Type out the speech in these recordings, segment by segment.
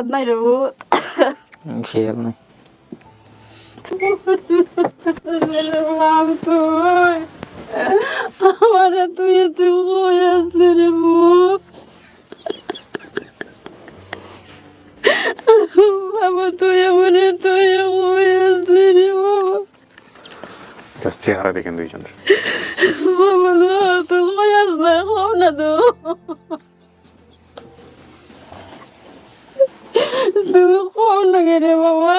ইয়াদ নাই রে খেয়াল নাই আমারে তুই তুই কই আসলি রে ভূত বাবা তুই আমারে তুই কই আসলি রে বাবা জাস্ট চেহারা দেখেন দুইজন বাবা তুই কই আসলে না তো তুমি কও না কে রে বাবা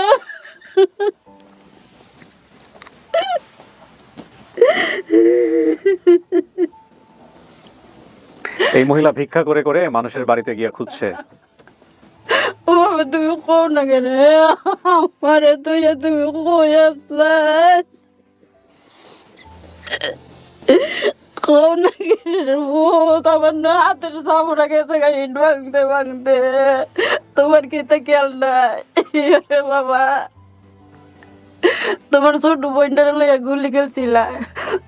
এই মহিলা ভিক্ষা করে করে মানুষের বাড়িতে গিয়ে খুঁজছে। ও তুমি কও না কে রে আমারে তুই তুমি কই আসলে? কও না রে ভূত আমার না হাতের চামড়া গেছে গা, ইট ভাঙতে ভাঙতে। তোমার কি তো খেয়াল নাই। বাবা। তোমার ছোট বোনটার লইয়া গুলি খেলছিলা।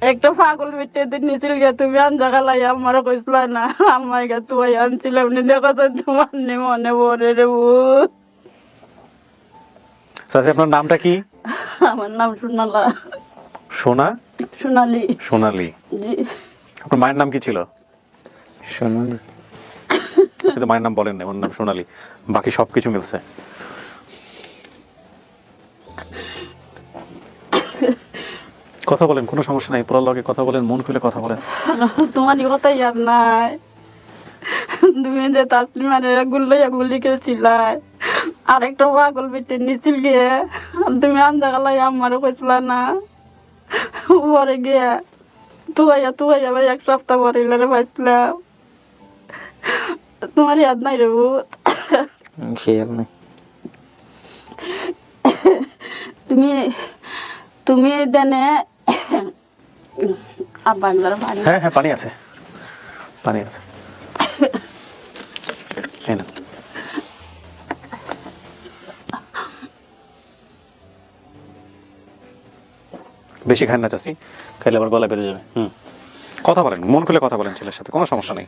একটা পাগল বিটে দিন নিছিল গিয়া তুমি আনজা খালাই আমার কইসলা না। আমার গা তুই আনছিলাম। নি দেখো তো তোমার নে মনে পড়ে রে ভূত চাচি আপনার নামটা কি? আমার নাম সোনালা। সোনা? সোনালি। সোনালি। জি। আপনার মায়ের নাম কি ছিল? শোনালি কিন্তু মায়ের নাম বলেন না ওর নাম সোনালি। বাকি সব কিছু মিলছে। কথা বলেন, কোনো সমস্যা নাই পুরো লগে কথা বলেন, মন খুলে কথা বলেন। তোমার কথা ইয়াদ নাই। তুমি যে তাসলিমার গুল্লো গুলি খেলছিলাই আর একটা পাগল বেটে নিছিল গিয়ে তুমি আনজা খালাই আমারও কইসলা না। পরে গিয়া তুয়াইয়া তুয়াইয়া ভাই, এক সপ্তাহ পরে পাইছিলাম। তোমার ইয়াদ নাই রে ভূত খেয়াল নাই তুমি তুমি দেনে আব্বা এগুলার পানি হ্যাঁ হ্যাঁ পানি আছে পানি আছে এই না বেশি খান না চাষি খাইলে আবার গলা বেড়ে যাবে। হুম। কথা বলেন মন খুলে কথা বলেন ছেলের সাথে কোনো সমস্যা নেই।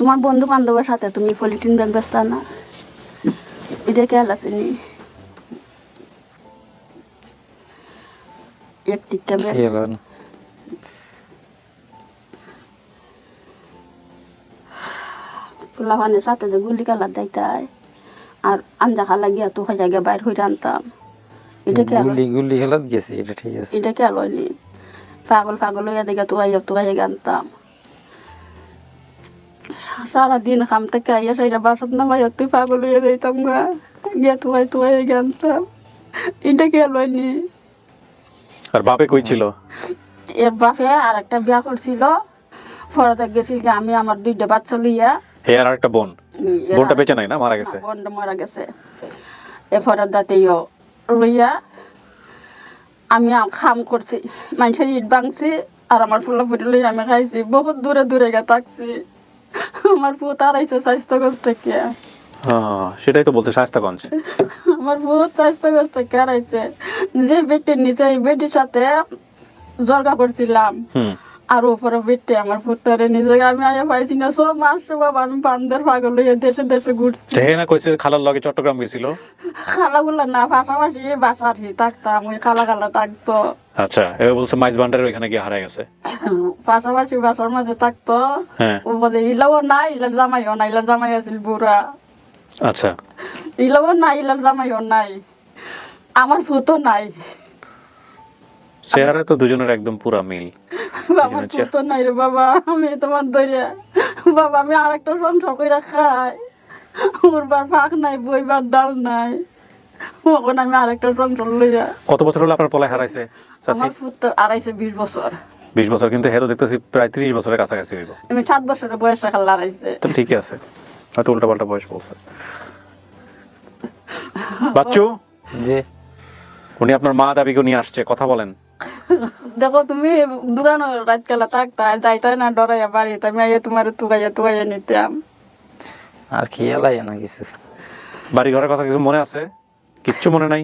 তোমার বন্ধু বান্ধবের সাথে তুমি পলিথিন ব্যাগ ব্যস্ত না? এটা খেয়াল আছে নি? এক টিকা ব্যাগ। সাথে যে গুলি খেলা দেখায় আর আঞ্জা খালা গিয়া তো হয়ে গিয়া বাইর হইতে আনতাম। এটা খেয়াল গুলি গুলি খেলাত গেছে এটা ঠিক আছে। এটা খেয়াল হয়নি। পাগল পাগল হইয়া দেখে তো হইয়া আনতাম। সারাদিন খাম থেকে আইয়া সেটা বাসত নামাইয়া তুই পাগল হইয়া দিতাম গা। গিয়া তুয়াই তুয়াই আনতাম এটা খেয়াল হয়নি আর বাপে কই ছিল? এর বাপে আর একটা বিয়া করছিল। ফরাতে গেছিল যে আমি আমার দুইটা বাচ্চা লইয়া। হে আর একটা বোন। বোনটা বেঁচে নাই না মারা গেছে? বোনটা মারা গেছে। এ ফরাত দাতে ইয় লইয়া আমি খাম করছি। মানুষের ইট ভাঙছি আর আমার ফুলা ফুটি লইয়া আমি খাইছি। বহুত দূরে দূরে গে থাকছি। আমার পুত স্বাস্থ্যগঞ্জ থেকে। সেটাই তো বলছে শাস্তাগঞ্জ আমার বহুত স্বাস্থ্যগঞ্জ থেকে আড়াইছে যে বেটির নিচে এই বেটির সাথে জর্গা করছিলাম আর উপরে বেটে আমার পুত্রে নিজে আমি আয়া পাইছি না। সব মাস বাবা আমি পাগল হয়ে দেশে দেশে ঘুরছি। না কইছে খালার লগে চট্টগ্রাম গেছিল? খালাগুলা না পাশাপাশি বাসার থাকতাম ওই খালা খালা থাকতো। আচ্ছা এবার বলছে ওইখানে গিয়ে হারাই গেছে। পাশাপাশি বাসার মাঝে থাকতো। হ্যাঁ। উপরে ইলাও নাই ইলার জামাইও নাই ইলার জামাই আছিল বুড়া। আচ্ছা। ইলাও নাই ইলার জামাইও নাই। আমার ফুতো নাই। চেহারা তো দুজনের একদম পুরা মিল। আমার ফুতো নাই রে বাবা আমি তোমার ধরে। বাবা আমি আরেকটা সংসার করে খাই। উড়বার ফাঁক নাই বইবার ডাল নাই। এখন আমি আরেকটা সংসার লইয়া। কত বছর হলো আপনার পলায় হারাইছে আমার বিশ বছর। বিশ বছর কিন্তু হেতো দেখতেছি প্রায় ত্রিশ বছরের কাছাকাছি হইব। আমি সাত বছরের বয়সে খেলা হারাইছে। তো ঠিকই আছে। হয়তো উল্টা পাল্টা বয়স বলছে। বাচ্চু? যে উনি আপনার মা দাবিকে নিয়ে আসছে কথা বলেন। দেখো তুমি দোকান রাত খেলা থাকতা যাইতাই না ডরাইয়া বাড়িতে আমি আইয়া তোমার তুগাইয়া তুগাইয়া নিতাম। আর খেয়াল আয় না কিছু? বাড়ি ঘরের কথা কিছু মনে আছে? কিচ্ছু মনে নাই।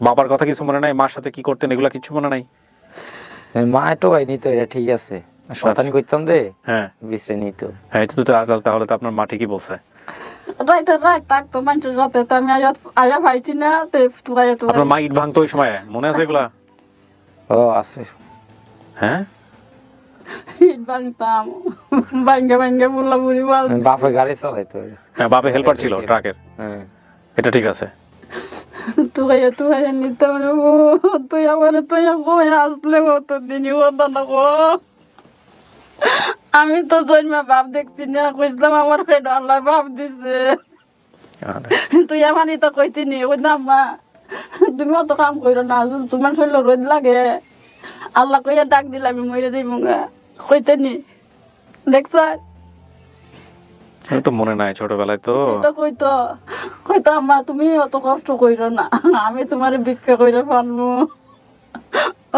বাবার কথা কিছু মনে নাই মার সাথে কি করতেন এগুলা কিচ্ছু মনে নাই। মা টোকাই নিত এটা ঠিক আছে। শতানি করতাম দে হ্যাঁ। বিশ্রে নিত। হ্যাঁ তো তো- তাহলে তো আপনার মা ঠিকই বলছে। রাইতে রাত থাকতো মানুষের রাতে তো আমি আয়া আয়া পাইছি না তো তুকাই তুকাই আপনার মা ইট ভাঙতো ওই সময় মনে আছে এগুলা? ও আছে। হ্যাঁ? ইট ভাঙতাম ভাঙ্গে ভাঙ্গে বুলা বুড়ি বাপে গাড়ি চালাইতো। হ্যাঁ বাপে হেল্পার ছিল ট্রাকের হ্যাঁ। এটা ঠিক আছে। তুকাই তুকাই নিতাম রে ও তুই আমার তুই কই আসলে কত দিনই হতো না গো আমি তো জন্মে বাপ দেখছি না কইছিলাম আমার পেট আল্লাহ বাপ দিছে। তুই আমার এটা কইতি নি না মা তুমি অত কাম করো না তোমার শরীর রোদ লাগে। আল্লাহ কইয়া ডাক দিলে আমি মরে যাই মুগা কইতে নি। দেখছ? তো মনে নাই ছোটবেলায় তো। কইতো কইতো, আম্মা, তুমি অত কষ্ট কইরো না। আমি তোমার ভিক্ষা কইরে পারব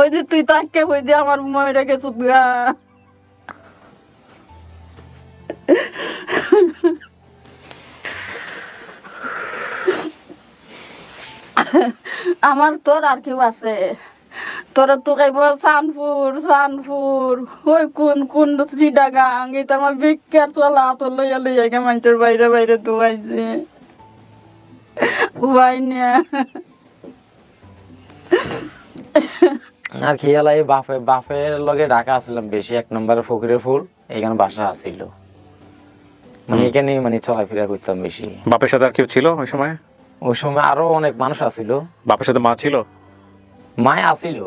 ওই যে তুই তাকে কই আমার গা। আমার তোর আর কেউ আছে। তোরা তো খাইব সানপুর সানপুর ওই কোন কোন চিটাগাং এটা আমার ভিক্ষার চলা হাত লইয়া লইয়া গে মানুষের বাইরে বাইরে দুয়াইছে। উপায় নিয়ে। আর খেয়ালাই বাপে বাপের লগে ঢাকা আসলাম বেশি এক নম্বরের ফকিরের ফুল এখানে বাসা আসিল মানে এখানে মানে চলাফেরা করতাম বেশি। বাপের সাথে আর কেউ ছিল ওই সময়? ওই সময় আরও অনেক মানুষ আসিল বাপের সাথে মা ছিল? মায় আসিল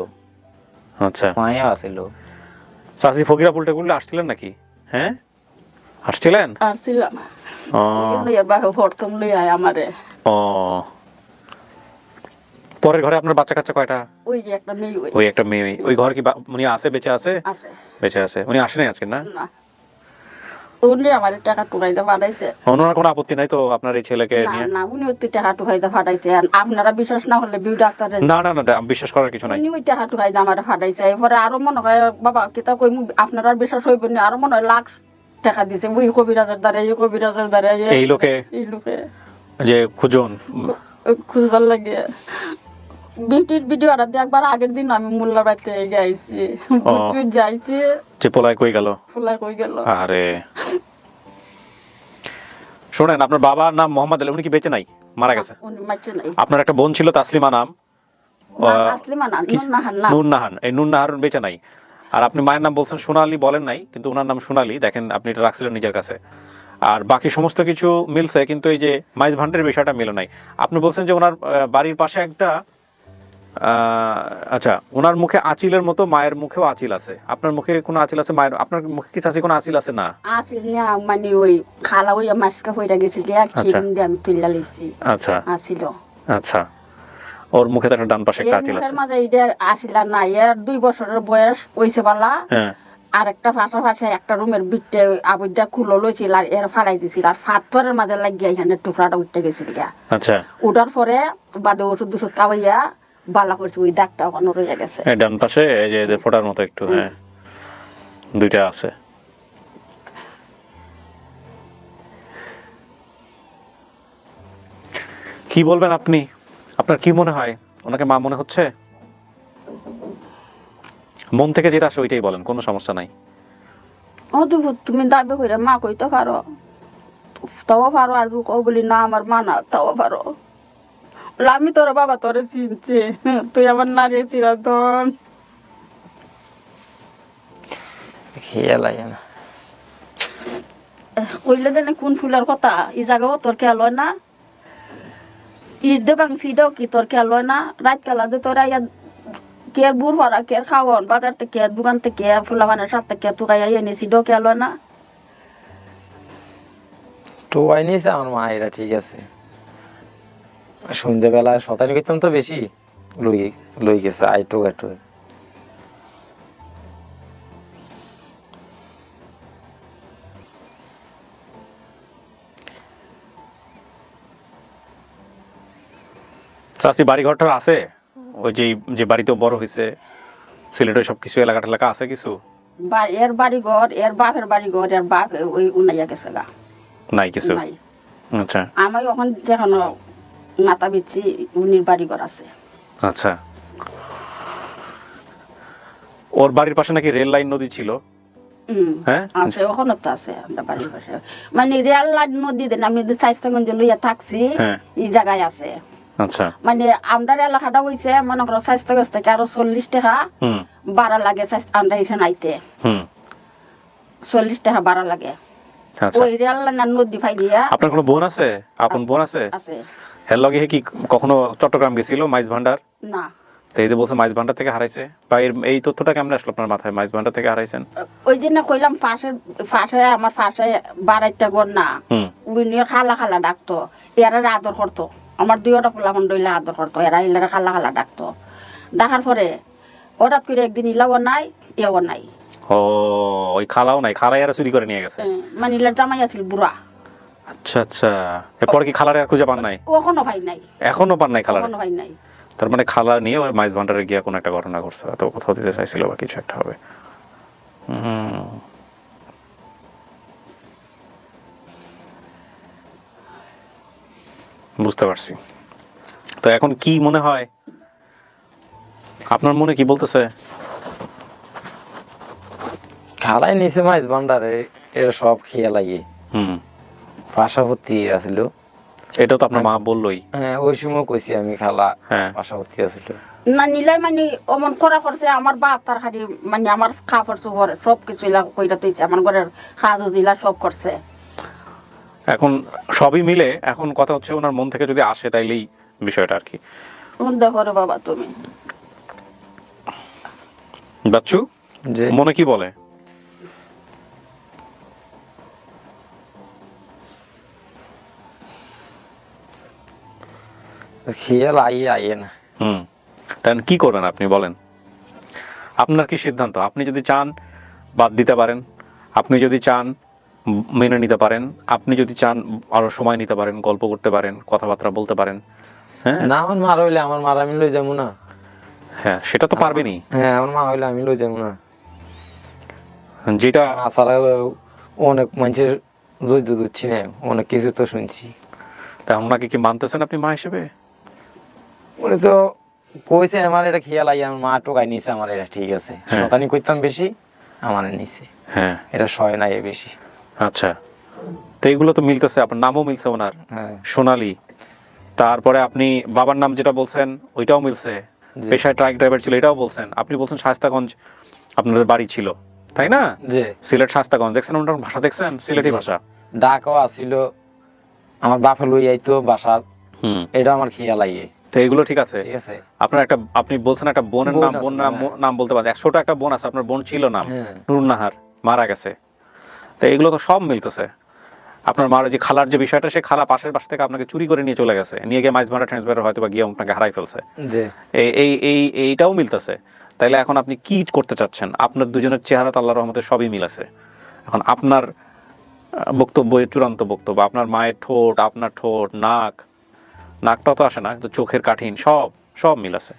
আচ্ছা। মায়ে আসিল চাষি ফকিরা উল্টে গুলো আসছিলেন নাকি? হ্যাঁ? আসছিলেন? আর ও। লইয়ার বাপে লই আয় আমারে। ও। পরের ঘরে আপনার বাচ্চা কাচ্চা কয়টা? ওই যে একটা মেয়ে ওই। একটা মেয়ে। ওই ঘর কি বা- উনি আছে বেঁচে আছে? আছে। বেঁচে আছে। উনি আসেনি আজকে না? না। উনি আমার টাকা টুকাইতে পাঠাইছে। ওনার কোনো আপত্তি নাই তো আপনার এই ছেলেকে নিয়ে? না উনি ওই টাকা টুকাইতে পাঠাইছে। আপনারা বিশ্বাস না হলে বিউ ডাক্তারের না না না বিশ্বাস করার কিছু নাই। উনি ওই টাকা টুকাইতে আমার ফাটাইছে এরপরে আরও মনে হয় বাবা কিতা কই আপনার বিশ্বাস হইব না। আরও মনে হয় লাখ টাকা দিছে। ওই কবিরাজের দ্বারা এই কবিরাজের দ্বারা এই লোকে এই লোকে যে খুঁজুন। খুঁজবার লাগে। বিউটির ভিডিও আর একবার আগের দিন আমি বাড়িতে বুঝু যাইছি। যে পোলায় কই গেল? ফুলা কই গেল? আরে শোনেন আপনার বাবার নাম মোহাম্মদ আলী উনি কি বেঁচে নাই? মারা গেছে? উনি মারছে নাই। আপনার একটা বোন ছিল তাসলিমা নাম। এই বেঁচে নাই। আর আপনি মায়ের নাম বলছেন সোনালি বলেন নাই কিন্তু ওনার নাম সোনালি। দেখেন আপনি এটা রাখছিলেন নিজের কাছে। আর বাকি সমস্ত কিছু মিলছে কিন্তু এই যে মাইজ ভান্ডের বিষয়টা মিলে নাই। আপনি বলছেন যে ওনার বাড়ির পাশে একটা আচ্ছা ওনার মুখে আচিলের মতো মায়ের মুখেও আচিল আছে। আপনার মুখে কোনো আচিল আছে? মায়ের আপনার মুখে কি চাচি কোনো আচিল আছে? না। না মানে ওই খালা ওই হইরা গেছিল গিয়া খিরিন দিয়ে আমি তুইলা লিছি আচ্ছা। আচ্ছা। ওর মুখে ডান পাশে একটা আচিল আছে। মাঝে এটা না এর দুই বছরের বয়স হইছে বালা। হ্যাঁ। আর একটা পাশাপাশি একটা রুমের বিটে আবুদা খুলো লইছিল আর এর ফাড়াই দিছিল। আর ফাতরের মাঝে লাগিয়া এখানে টুকরাটা উঠতে গেছিল আচ্ছা। উঠার পরে বাদে ওষুধ দুষুধ খাওয়াইয়া বালা করছে ওই দাগটা ওখানে রয়ে গেছে। এই ডান পাশে এই যে এদের ফোটার মতো একটু হ্যাঁ। দুইটা আছে। কি বলবেন আপনি? আপনার কি মনে হয়? ওনাকে মা মনে হচ্ছে? মন থেকে যেটা আসে ওইটাই বলেন কোনো সমস্যা নাই। ও তুই তুমি দাবি করে মা কইতে পারো। তাও পারো আর কও বলি না আমার মা না তাও পারো। আমি তোর বাবা তোরে চিনছি। তুই আমার নারী চিরাতন খেয়ালাই না। কইলে দেনে কোন ফুলের কথা? ই জায়গাও তোর খেয়াল হয় না? ইট দে বাংসি দাও কি তোর খেয়াল হয় না? রাত কালা দে তোরা ইয়া কেয়ার বুড় ফারা কেয়ার খাওয়ান? বাজার থেকে দোকান থেকে ফুলা বানের সাথে কেয়ার তুকাই এনেছি দাও খেয়াল হয় না? তো নিয়েছে আমার মা এটা ঠিক আছে। সন্ধ্যেবেলা শতানি করতাম তো বেশি লই লই গেছে আইটো গাটো চাষি বাড়ি ঘরটা আছে? ওই যে যে বাড়িতে বড় হয়েছে সিলেটের সব কিছু এলাকা টেলাকা আছে কিছু? বা- এর বাড়ি ঘর এর বাপের বাড়ি ঘর এর বাপ ওই উনাইয়া গেছে গা। নাই কিছু? নাই। আচ্ছা। আমি এখন যেখানে মাথা বেচি উনির বাড়ি ঘর আছে। আচ্ছা। ওর বাড়ির পাশে নাকি রেল লাইন নদী ছিল? হ্যাঁ? আছে ওখানে তো আছে আমরা বাড়ির পাশে। মানে রেল লাইন নদীতে আমি স্বাস্থ্যগঞ্জ লইয়া থাকছি হ্যাঁ। এই জায়গায় আছে। আচ্ছা। মানে আমরা এলাকাটা হইছে মনে করো স্বাস্থ্যগঞ্জ থেকে আরও চল্লিশ টাকা বাড়া লাগে আমরা এখানে আইতে। চল্লিশ টাকা বাড়া লাগে। আচ্ছা। ওই রেল লাইন নদী ফাই আপনার কোনো বোন আছে? আপন বোন আছে? আছে। হের লগে কি কখনো চট্টগ্রাম গেছিল মাইজ ভান্ডার? না। তো এই যে বলছে মাইজ ভান্ডার থেকে হারাইছে। বা এই তথ্যটা কেমন আসলো আপনার মাথায় মাইজ ভান্ডার থেকে হারাইছেন? ওই জন্য কইলাম ফাঁসে ফাঁসে আমার ফাঁসে বাড়াইটা গর না। নিয়ে খালা খালা ডাকতো। এরা আদর করতো। আমার দুইটা পোলাপন দইলে আদর করতো। এরা ইলারা খালা খালা ডাকতো। ডাকার পরে হঠাৎ করে একদিন ইলাও নাই এও নাই। ও ওই খালাও নাই খালাই আর চুরি করে নিয়ে গেছে। মানে ইলার জামাই আছিল বুড়া। আচ্ছা আচ্ছা। এরপর কি খালারে আর খুঁজে পান নাই? কখনো ভাই নাই। এখনও পান নাই খালারে? কখনো ভাই নাই। তার মানে খালা নিয়ে ওই মাইজ ভান্ডারে গিয়ে কোনো একটা ঘটনা ঘটছে তো কোথাও দিতে চাইছিল বা কিছু একটা হবে। হুম। বুঝতে পারছি। তো এখন কি মনে হয়? আপনার মনে কি বলতেছে? খালাই নিচে মাছ ভান্ডারে এর সব খেয়ে লাগে হুম। পাশাপতি আছিল। এটা তো আপনার মা বললোই। হ্যাঁ ওই সময় কইছি আমি খালা হ্যাঁ। পাশাপতি আছিল। না নিলাই মানে অমন করা করছে আমার বাপ তার খালি মানে আমার খাবার চোখর সব কিছু ইলা কইরা তুইছে আমার ঘরের কাজ ইলা সব করছে। এখন সবই মিলে এখন কথা হচ্ছে ওনার মন থেকে যদি আসে তাইলেই বিষয়টা আর কি। দেখো রে বাবা তুমি। বাচ্চু যে মনে কি বলে? খেয়াল আইয়ে আইয়ে না হুম। তাহলে কি করবেন আপনি বলেন? আপনার কি সিদ্ধান্ত? আপনি যদি চান বাদ দিতে পারেন। আপনি যদি চান মেনে নিতে পারেন। আপনি যদি চান আরও সময় নিতে পারেন গল্প করতে পারেন কথাবার্তা বলতে পারেন। হ্যাঁ? না আমার মা রইলে আমার মার আমি লই যাব না। হ্যাঁ সেটা তো পারবেনই। হ্যাঁ আমার মা হইলে আমি লই যাব না। যেটা মা অনেক মানুষের জৈদ দিচ্ছি না অনেক কিছু তো শুনছি। তা ওনাকে কি মানতেছেন আপনি মা হিসেবে? উনি তো কইছে আমার এটা খেয়াল আই আমার মা টোকাই নিছে আমার এটা ঠিক আছে। হ্যাঁ। শতানি কইতাম বেশি আমার নিছে। হ্যাঁ। এটা সয় নাই বেশি। আচ্ছা। তো এইগুলো তো মিলতেছে আপনার নামও মিলছে ওনার। হ্যাঁ। সোনালী। তারপরে আপনি বাবার নাম যেটা বলছেন ওইটাও মিলছে। জি। পেশায় ট্রাক ড্রাইভার ছিল এটাও বলছেন। আপনি বলছেন শাস্তাগঞ্জ আপনাদের বাড়ি ছিল তাই না? যে সিলেট শাস্তাগঞ্জ দেখছেন ওনার ভাষা দেখছেন? সিলেটি ভাষা। ডাকও আসিল আমার বাপে লই আইতো বাসা। হুম। এটা আমার খেয়াল আইয়ে। তো এগুলো ঠিক আছে। আপনার একটা আপনি বলছেন একটা বোনের নাম বোন নাম হ্যাঁ। বলতে পারেন। ছোট একটা বোন আছে আপনার বোন ছিল নাম হ্যাঁ। নুরনাহার মারা গেছে। তো এগুলো তো সব মিলতেছে। আপনার মার যে খালার যে বিষয়টা সে খালা পাশের বাসা থেকে আপনাকে চুরি করে নিয়ে চলে গেছে। নিয়ে গিয়ে মাছ ভাড়া ট্রান্সফার হয়তো বা গিয়ে আপনাকে হারাই ফেলছে। এই এই এই এইটাও মিলতেছে। তাইলে এখন আপনি কি করতে চাচ্ছেন? আপনার দুজনের চেহারা তো আল্লাহ রহমতে সবই মিল আছে এখন আপনার বক্তব্য চূড়ান্ত বক্তব্য আপনার মায়ের ঠোঁট আপনার ঠোঁট নাক নাকটা তো আসে না কিন্তু চোখের কাঠিন সব সব মিল আছে।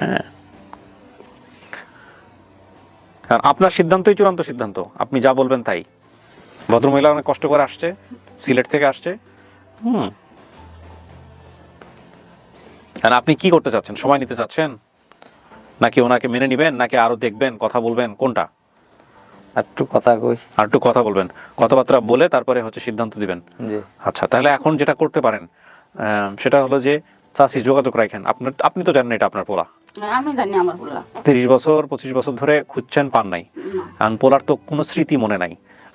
হ্যাঁ। কারণ আপনার সিদ্ধান্তই চূড়ান্ত সিদ্ধান্ত আপনি যা বলবেন তাই। ভদ্রমহিলা অনেক কষ্ট করে আসছে সিলেট থেকে আসছে হুম। আর আপনি কি করতে চাচ্ছেন সময় নিতে চাচ্ছেন? নাকি ওনাকে মেনে নিবেন নাকি আরও দেখবেন কথা বলবেন কোনটা? একটু কথা কই। আর একটু কথা বলবেন। কথাবার্তা বলে তারপরে হচ্ছে সিদ্ধান্ত দিবেন। আচ্ছা তাহলে এখন যেটা করতে পারেন সেটা হলো যে চাষি যোগাযোগ রাখেন। আপনার আপনি তো জানেন এটা আপনার পোলা। আমি জানি আমার বলা তিরিশ বছর পঁচিশ বছর ধরে খুঁজছেন পান নাই। কারণ পোলার তো কোনো স্মৃতি মনে নাই।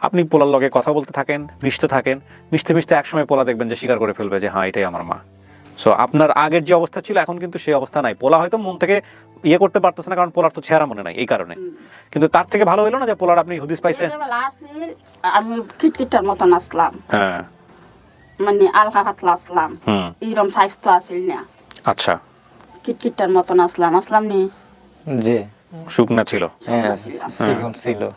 আপনি পোলার লগে কথা বলতে থাকেন মিশতে থাকেন মিশতে মিশতে একসময় পোলা দেখবেন যে স্বীকার করে ফেলবে যে হ্যাঁ এটাই আমার মা। সো আপনার আগের যে অবস্থা ছিল এখন কিন্তু সেই অবস্থা নাই। পোলা হয়তো মন থেকে ইয়ে করতে পারতেছে না কারণ পোলার তো চেহারা মনে নাই এই কারণে। কিন্তু তার থেকে ভালো হলো না যে পোলার আপনি হুদিস পাইছেন? আমি খিটখিটার মতন আসলাম। হ্যাঁ। মানে আলকা পাতলা আসলাম। হুম। এইরকম স্বাস্থ্য আছিল না। আচ্ছা। কিটকিটার মতন আসলাম। আসলাম নি? যে শুকনা ছিল। হ্যাঁ সিগুন ছিল।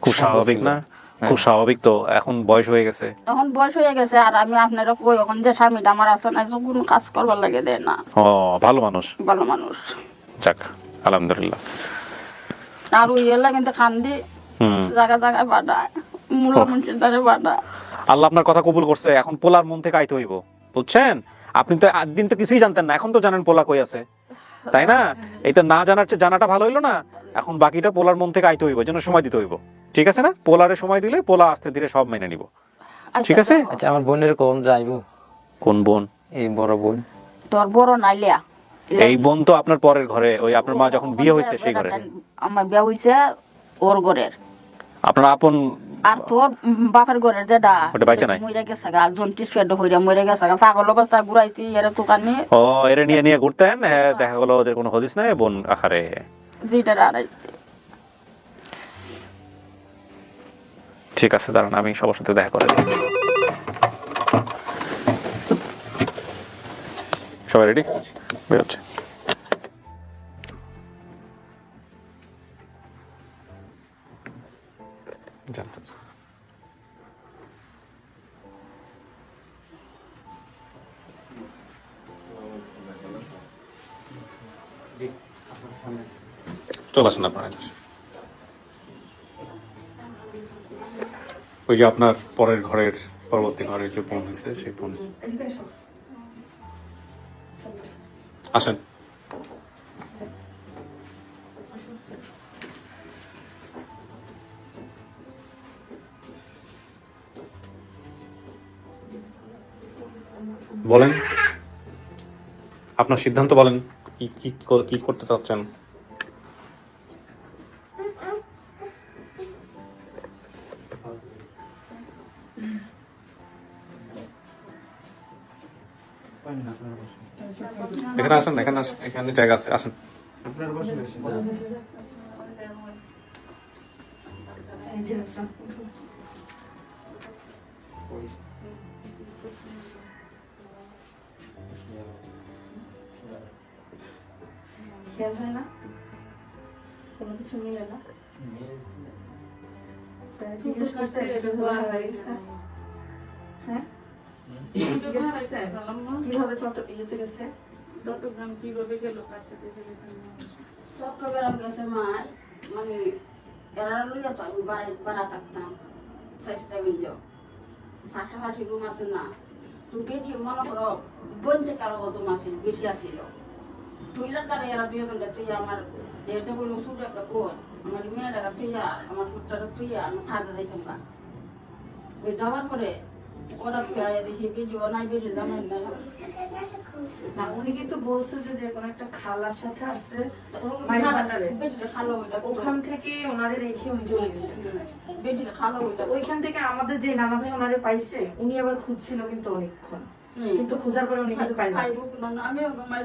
খুব স্বাভাবিক না? খুব স্বাভাবিক তো এখন বয়স হয়ে গেছে। এখন বয়স হয়ে গেছে আর আমি আপনারা কই এখন যে স্বামীটা আমার আছে না কোনো কাজ করবার লাগে দেয় না। ও ভালো মানুষ। ভালো মানুষ। যাক আলহামদুলিল্লাহ। আর ওই এলা কিন্তু কান্দি হুম। জায়গা জায়গায় বাড়ায় মূলা মুন্সির দ্বারে বাড়ায়। আল্লাহ আপনার কথা কবুল করছে এখন পোলার মন থেকে আইতে হইব। বুঝছেন? আপনি তো একদিন তো কিছুই জানতেন না এখন তো জানেন পোলা কই আছে। তাই না? এটা না জানার চেয়ে জানাটা ভালো হইল না এখন বাকিটা পোলার মন থেকে আইতে হইব যেন সময় দিতে হইব। ঠিক আছে না? পোলারে সময় দিলে পোলা আস্তে ধীরে সব মেনে নিব। ঠিক আছে? আচ্ছা আমার বোনের কোন যাইবো? কোন বোন? এই বড় বোন। তোর বড় নাইলিয়া এই বোন তো আপনার পরের ঘরে ওই আপনার মা যখন বিয়ে হয়েছে সেই ঘরে। আমার বিয়া হয়েছে ওর ঘরের। আপনার আপন আর তোর বাপের ঘরের যেটা ওটা বাইচা নাই? মরে গেছে গা ফেড হইরা মরে গেছে গা। পাগল অবস্থা ঘুরাইছি এরা দোকানে ও এরে নিয়ে নিয়ে ঘুরতেন? দেখা গেলো ওদের কোনো হদিস নাই বোন? আহারে। আড়াইছে ঠিক আছে দাঁড়ান আমি সবার সাথে দেখা করে দিই। সবাই রেডি? বেরোচ্ছে। চলে আসেন আপনারা ওই যে আপনার পরের ঘরের, পরবর্তী ঘরের যে বোন হয়েছে, সেই বোন। আসেন। বলেন। আপনার সিদ্ধান্ত বলেন কি কি করতে চাচ্ছেন? এখানে আসেন এখানে আসেন এখানে জায়গা আছে আসেন। খেয়াল হয় না? কোনো কিছু মিলে না? তাই জিজ্ঞেস করতে হয়ে। কীভাবে চট ইয়েতে গেছে? চট্টগ্রাম কীভাবে গেল? চট্টগ্রাম গেছে মায় মানে এরা লইয়া তো আমি বাড়ি বাড়া থাকতাম মিল পাশাপাশি রুম আছে না। তুমি মনে করো বইতে কারও রুম আছিল বেশি তুইলার দ্বারা এরা দুজন তুই আমার এটা বলল ছোট একটা বোন আমার মেয়েটা তুই আমার ফুটটা তুই আমি খাজা যাইতাম গা। ওই যাওয়ার পরে উনি কিন্তু বলছে যে যে কোনো একটা খালার সাথে আসছে মাইন্ড ভান্ডারে। বেটিটা খালো ওইটা ওখান থেকে ওনারে রেখে উনি চলে গেছে। বেটিটা খালো ওইটা ওইখান থেকে আমাদের যে নানা ভাই ওনারে পাইছে উনি আবার খুঁজছিল কিন্তু অনেকক্ষণ। কিন্তু খোঁজার পরে উনি কিন্তু পাইনি আমি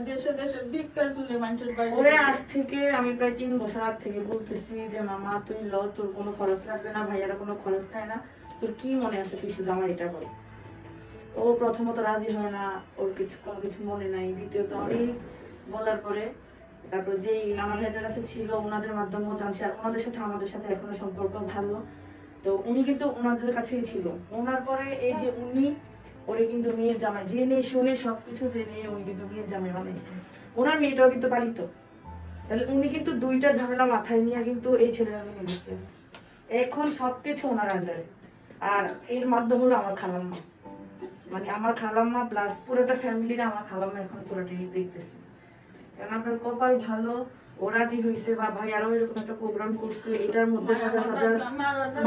দেশে দেশে ভিক্ষার চলে মানুষের ওরে আজ থেকে আমি প্রায় তিন বছর আগ থেকে বলতেছি যে মামা তুই ল তোর কোনো খরচ লাগবে না ভাইয়ারা কোনো খরচ নেয় না। তোর কি মনে আছে তুই শুধু আমার এটা বল? ও প্রথমত রাজি হয় না, ওর কিছু কোনো কিছু মনে নাই। দ্বিতীয়ত অনেক বলার পরে, তারপর যেই নানা ভাইদের কাছে ছিল ওনাদের মাধ্যমেও জানছি, আর ওনাদের সাথে আমাদের সাথে এখনও সম্পর্ক ভালো। তো উনি কিন্তু ওনাদের কাছেই ছিল। ওনার পরে এই যে উনি, ওরে কিন্তু মেয়ের জামাই। জেনে শুনে সবকিছু জেনে উনি কিন্তু মেয়ের জামাই বানাইছে। ওনার মেয়েটাও কিন্তু পালিত। তাহলে উনি কিন্তু দুইটা ঝামেলা মাথায় নিয়ে কিন্তু এই ছেলেরা মেনে নিচ্ছে এখন সবকিছু ওনার আন্ডারে আর এর মাধ্যম হলো আমার খালাম্মা। মানে আমার খালাম্মা প্লাস পুরোটা ফ্যামিলির আমার খালাম্মা এখন পুরোটা দেখতেছে। কারণ আপনার কপাল ভালো ও রাজি হয়েছে বা ভাই আরও এরকম একটা প্রোগ্রাম করছে এটার মধ্যে হাজার হাজার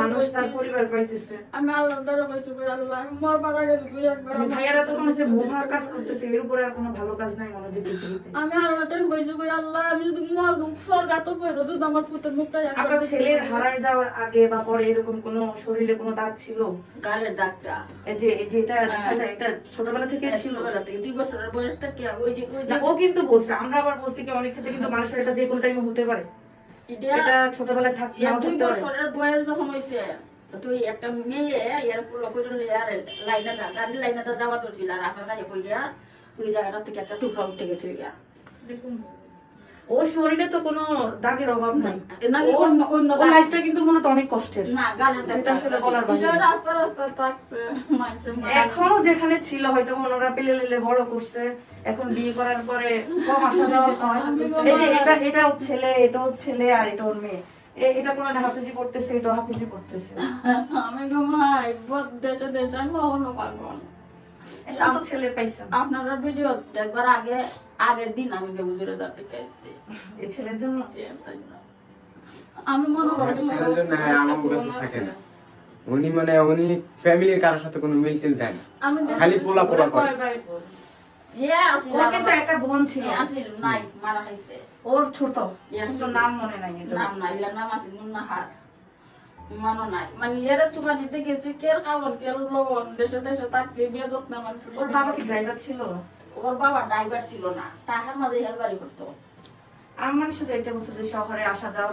মানুষ তার পরিবার পাইতেছে। আমি আল্লাহ দ্বারা বলছি আল্লাহ মরবার আগে দুই একবার মানে ভাইয়ারা তো মনে হচ্ছে মহা কাজ করতেছে এর উপরে আর কোনো ভালো কাজ নাই মনে হচ্ছে পৃথিবীতে। আমি আল্লাহ টেন ভাই আল্লাহ আমি যদি মর পড়ো আমার পুতের মুখটা আপনার ছেলের হারায় যাওয়ার আগে বা পরে এরকম কোনো শরীরে কোনো দাগ ছিল? গালের ডাক্তার এই যে এই যে এটা দেখা যায় এটা ছোটবেলা থেকে ছিল? ছোটবেলা থেকে দুই বছরের বয়সটা কি ওই যে ওই ও কিন্তু বলছে আমরা আবার বলছি কি অনেক ক্ষেত্রে কিন্তু মানুষের এটা যে কোনো টাইমে হতে পারে। এটা ছোটবেলায় থাকতে হবে থাকতে পারে। বয়স যখন হইছে তুই একটা মেয়ে এর পুরো করে গাড়ির লাইনাটা যাওয়া তোর ছিল আর আসাটা কইরা ওই জায়গাটা থেকে একটা টুকরা উঠে গেছে গিয়া। ওর শরীরে তো কোনো দাগের অভাব নাই। ও-। লাইফটা কিন্তু মনে অনেক কষ্টের। এখনও যেখানে ছিল হয়তো ওনারা পেলে লেলে বড় করছে। এখন বিয়ে করার পরে কম আসা যাওয়া হয়। এই যে এটা এটা ওর ছেলে এটা ওর ছেলে আর এটা ওর মেয়ে। এটা কোনো হাফিজি করতেছে এটা হাফিজি করতেছে। আমি ঘুমাই বহুত দেশে দেশে আমি কখনো পারব না। ছেলে আপনারা ভিডিও দেখবার আগে আগের দিন আমি হুজুরে দাঁড়তে গেছি এই ছেলের জন্য? আমি মনে করি ছেলের জন্য হ্যাঁ আমার কাছে থাকে না। উনি মানে উনি ফ্যামিলির কারোর সাথে কোনো মিল টিল দেন খালি পোলা পোলা করে। ইয়ে ওর কিন্তু একটা বোন ছিল। নাই মারা খাইছে ওর ছোট। নাম মনে নাই নাম নাই নাম আছে মুন্নাহার। মানো নাই। মানে এর গেছি কের খাবার কের লবণ? দেশে দেশে থাকছে বিয়ে যত্ন আমার ওর বাবা কি ড্রাইভার ছিল? ওর বাবা ড্রাইভার ছিল না। টাকার মাঝে হেলবারি করতো। আমার শুধু এটা বলছে যে শহরে আসা যাওয়া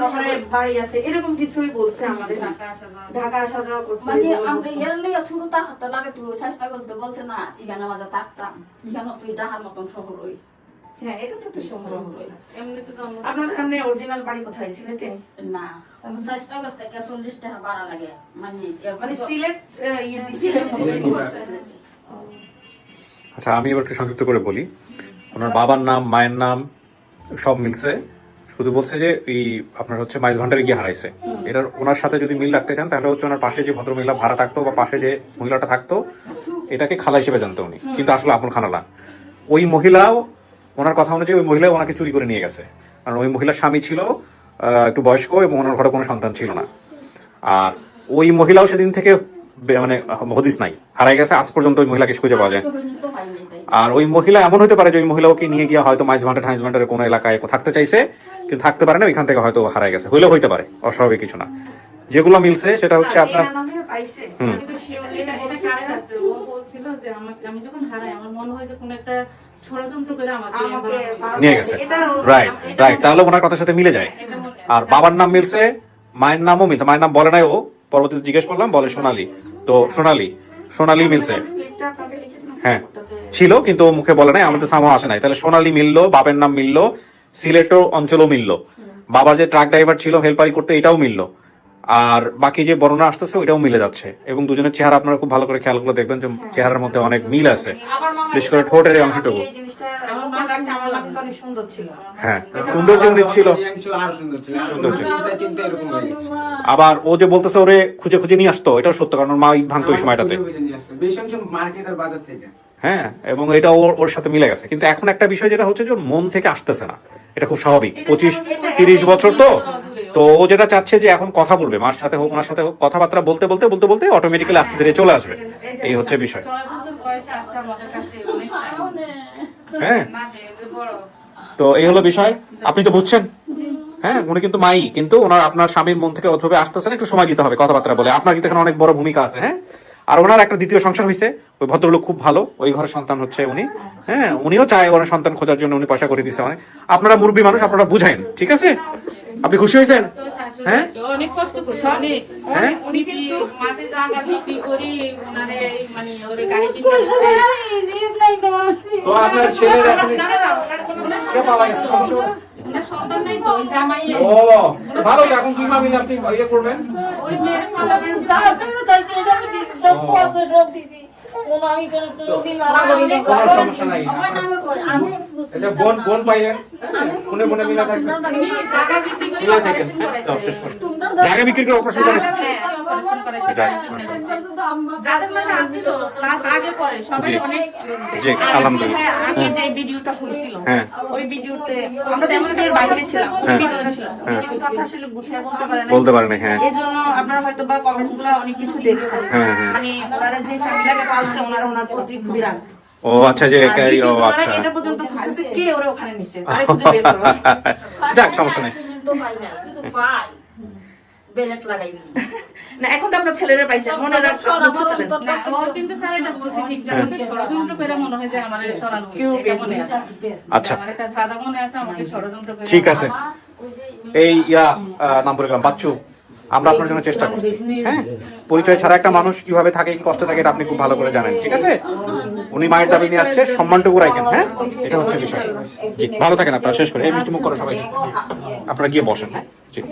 শহরে বাড়ি আছে এরকম কিছুই বলছে আমাদের ঢাকা আসা যাওয়া করতো। মানে আমরা এর লিগে শুরু থাকতে লাগে তুই চেষ্টা করতে বলছে না এখানে মাঝে থাকতাম এখানে তুই ডাহার মতন শহর হই। হ্যাঁ এটা তো একটা শহর শহর হই আপনাদের সামনে অরিজিনাল বাড়ি কোথায়? সিলেটে? না চেষ্টা করতে কে চল্লিশ টাকা বাড়া লাগে। মানে মানে সিলেট আহ, ইয়ে দিছে। সিলেট সিলেট বিভাগ। আচ্ছা আমি এবার একটু সংক্ষিপ্ত করে বলি। ওনার বাবার নাম মায়ের নাম সব মিলছে। শুধু বলছে যে এই আপনার হচ্ছে মাইজ ভান্ডারে গিয়ে হারাইছে। এটার ওনার সাথে যদি মিল রাখতে চান তাহলে হচ্ছে ওনার পাশে যে ভদ্রমহিলা ভাড়া থাকতো বা পাশে যে মহিলাটা থাকতো এটাকে খালা হিসেবে জানতো উনি। কিন্তু আসলে আপন খানালা ওই মহিলাও ওনার কথা অনুযায়ী ওই মহিলা ওনাকে চুরি করে নিয়ে গেছে। কারণ ওই মহিলার স্বামী ছিল একটু বয়স্ক এবং ওনার ঘরে কোনো সন্তান ছিল না। আর ওই মহিলাও সেদিন থেকে মানে হদিস নাই। হারাই গেছে আজ পর্যন্ত ওই মহিলাকে খুঁজে পাওয়া যায়। আর ওই মহিলা এমন হতে পারে যে ওই মহিলা ওকে নিয়ে গিয়ে হয়তো মাইজ ভান্ডার টাইজ ভান্ডারের কোনো এলাকায় থাকতে চাইছে কিন্তু থাকতে পারে না ওইখান থেকে হয়তো হারাই গেছে। হইলেও হইতে পারে অস্বাভাবিক কিছু না। যেগুলো মিলছে সেটা হচ্ছে আপনার হুম। আমি যখন হারাই আমার মনে হয় যে কোনো একটা ষড়যন্ত্র করে আমাকে আমাকে এবার- নিয়ে গেছে। রাইট রাইট তাহলে ওনার কথার সাথে মিলে যায়। আর বাবার নাম মিলছে মায়ের নামও মিলছে। মায়ের নাম বলে নাই ও পরবর্তীতে জিজ্ঞেস করলাম বলে সোনালি। তো সোনালি সোনালি মিলছে। হ্যাঁ ছিল কিন্তু মুখে বলে নাই আমাদের সামনে আসে নাই। তাহলে সোনালি মিললো বাপের নাম মিললো সিলেটের অঞ্চলও মিললো। বাবার যে ট্রাক ড্রাইভার ছিল হেল্পারি করতে এটাও মিললো। আর বাকি যে বর্ণনা আসতেছে ওইটাও মিলে যাচ্ছে। এবং দুজনের চেহারা আপনারা খুব ভালো করে খেয়াল করে দেখবেন যে চেহারার মধ্যে অনেক মিল আছে। বিশেষ করে ঠোঁটের এই অংশটুকু। হয় সুন্দর ছিল। আবার ও যে বলতেছে ওরে খুঁজে খুঁজে নিয়ে আসতো। এটাও সত্য কারণ মা ভাঙতো ওই সময়টাতে। হ্যাঁ এবং এটা ওর ওর সাথে মিলে গেছে। কিন্তু এখন একটা বিষয় যেটা হচ্ছে যে ওর মন থেকে আসতেছে না। এটা খুব স্বাভাবিক। পঁচিশ তিরিশ বছর তো তো ও যেটা চাচ্ছে যে এখন কথা বলবে মার সাথে হোক ওনার সাথে হোক কথাবার্তা বলতে বলতে বলতে বলতে অটোমেটিক্যালি আস্তে ধীরে চলে আসবে। এই হচ্ছে বিষয়। হ্যাঁ। তো এই হলো বিষয়। আপনি তো বুঝছেন। হ্যাঁ উনি কিন্তু মাই কিন্তু ওনার আপনার স্বামীর মন থেকে ওভাবে আসতেছেন একটু সময় দিতে হবে কথাবার্তা বলে। আপনার কিন্তু এখানে অনেক বড় ভূমিকা আছে হ্যাঁ? আর ওনার একটা দ্বিতীয় সংসার হয়েছে ওই ভদ্রলোক খুব ভালো ওই ঘরের সন্তান হচ্ছে উনি। হ্যাঁ উনিও চায় ওনার সন্তান খোঁজার জন্য উনি পয়সা করে দিচ্ছে অনেক। আপনারা মুরব্বী মানুষ আপনারা বুঝাইন ঠিক আছে? আপনি খুশি হয়েছেন? হ্যাঁ? অনেক কষ্ট করছে অনেক। হ্যাঁ? উনি কিন্তু মাঠে জায়গা বিক্রি করি ওনারে মানে ওরে গাড়ি তো আপনার ছেলের এখন না, না, না, ওনার কোনো- কে পাওয়া গেছে সমস্যা ওনার সন্তান তো ওই জামাই ও ভালো এখন কি মামিন আপনি করবেন ওই কোনো সমস্যা নাই। আমার নামে কই আমি এটা বোন বোন পাইলেন। ফোনে ফোনে মিলা থাকবে। জায়গা বিক্রি করে মিলা থাকেন। অপারেশন শেষ করুন। জায়গা বিক্রি করে অপারেশন হ্যাঁ, হ্যাঁ, হ্যাঁ। বলতে না পারেন হ্যাঁ। এই জন্য আপনারা হয়তো বা কমেন্টসগুলো অনেক কিছু দেখছেন। মানে ওনারা যে ফ্যামিলিটাকে ওনারা ওনার প্রতি খুবই রাগ ও আচ্ছা যে আর ও আচ্ছা। এটা পর্যন্ত খুঁজতেছে কে ওরে ওখানে নিছে? তারে খুঁজে বের করো। যাক সমস্যা নেই। তো পাই না কিন্তু পাই বেলেট লাগাই না এখন তো আপনার ছেলেরা পাইছে মনে কিন্তু স্যার এটা বলছে ঠিক ষড়যন্ত্র করে মনে হয় যে আমার সরানো হয়েছে, মনে আছে। আচ্ছা। আমার একটা মনে আছে আমাকে ষড়যন্ত্র করে ঠিক আছে। এই ইয়া আহ, নাম বলে গেলাম বাচ্চু। আমরা আপনার জন্য চেষ্টা করছি। হ্যাঁ? পরিচয় ছাড়া একটা মানুষ কীভাবে থাকে, কি কষ্ট থাকে, এটা আপনি খুব ভালো করে জানেন, ঠিক আছে? উনি মায়ের দাবি নিয়ে আসছে, সম্মানটুকু রাখেন হ্যাঁ? এটা হচ্ছে বিষয়। জি, ভালো থাকেন আপনারা, শেষ করে। এই মিষ্টি মুখ করে সবাই। আপনারা গিয়ে বসেন হ্যাঁ? জি।